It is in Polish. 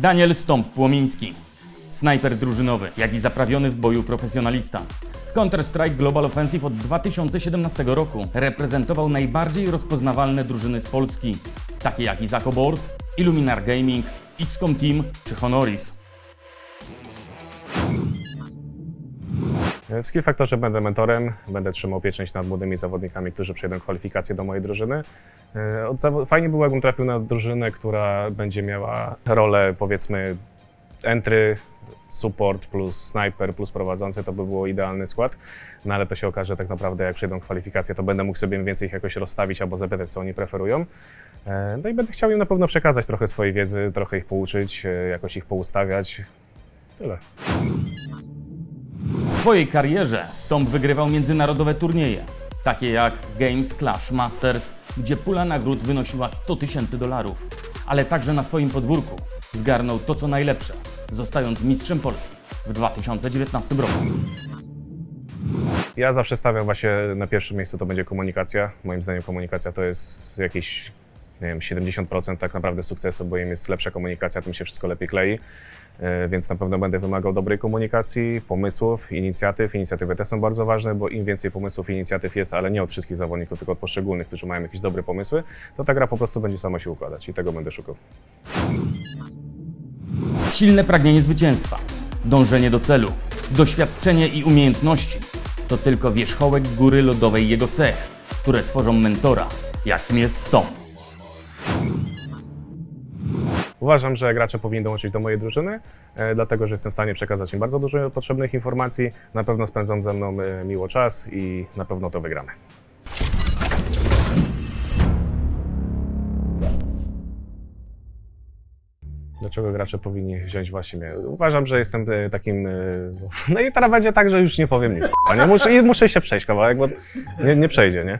Daniel Stąp-Płomiński. Snajper drużynowy, jak i zaprawiony w boju profesjonalista. W Counter-Strike Global Offensive od 2017 roku reprezentował najbardziej rozpoznawalne drużyny z Polski, takie jak Izako Bors, Illuminar Gaming, XCOM Team czy Honoris. W Skill Factorze będę mentorem, będę trzymał pieczęć nad młodymi zawodnikami, którzy przejdą kwalifikacje do mojej drużyny. E, Fajnie było, jakbym trafił na drużynę, która będzie miała rolę, powiedzmy, entry, support plus sniper plus prowadzący, to by było idealny skład. No ale to się okaże tak naprawdę, jak przejdą kwalifikacje, to będę mógł sobie więcej ich jakoś rozstawić albo zapytać, co oni preferują. E, No i będę chciał im na pewno przekazać trochę swojej wiedzy, trochę ich pouczyć, e, jakoś ich poustawiać. Tyle. Swojej karierze Stąp wygrywał międzynarodowe turnieje, takie jak Games Clash Masters, gdzie pula nagród wynosiła 100 tysięcy dolarów, ale także na swoim podwórku zgarnął to co najlepsze, zostając mistrzem Polski w 2019 roku. Ja zawsze stawiam właśnie na pierwszym miejscu to będzie komunikacja. Moim zdaniem komunikacja to jest jakieś nie wiem, 70% tak naprawdę sukcesu, bo im jest lepsza komunikacja, tym się wszystko lepiej klei. E, Więc na pewno będę wymagał dobrej komunikacji, pomysłów, inicjatyw. Inicjatywy te są bardzo ważne, bo im więcej pomysłów i inicjatyw jest, ale nie od wszystkich zawodników, tylko od poszczególnych, którzy mają jakieś dobre pomysły, to ta gra po prostu będzie sama się układać i tego będę szukał. Silne pragnienie zwycięstwa, dążenie do celu, doświadczenie i umiejętności to tylko wierzchołek góry lodowej jego cech, które tworzą mentora, jakim jest Stąp. Uważam, że gracze powinni dołączyć do mojej drużyny, e, dlatego że jestem w stanie przekazać im bardzo dużo potrzebnych informacji. Na pewno spędzą ze mną e, miło czas i na pewno to wygramy. Dlaczego gracze powinni wziąć właśnie mnie? Uważam, że jestem e, takim. e, No i teraz będzie tak, że już nie powiem nic. Nie muszę, muszę się przejść kawałek, bo nie, nie przejdzie, nie?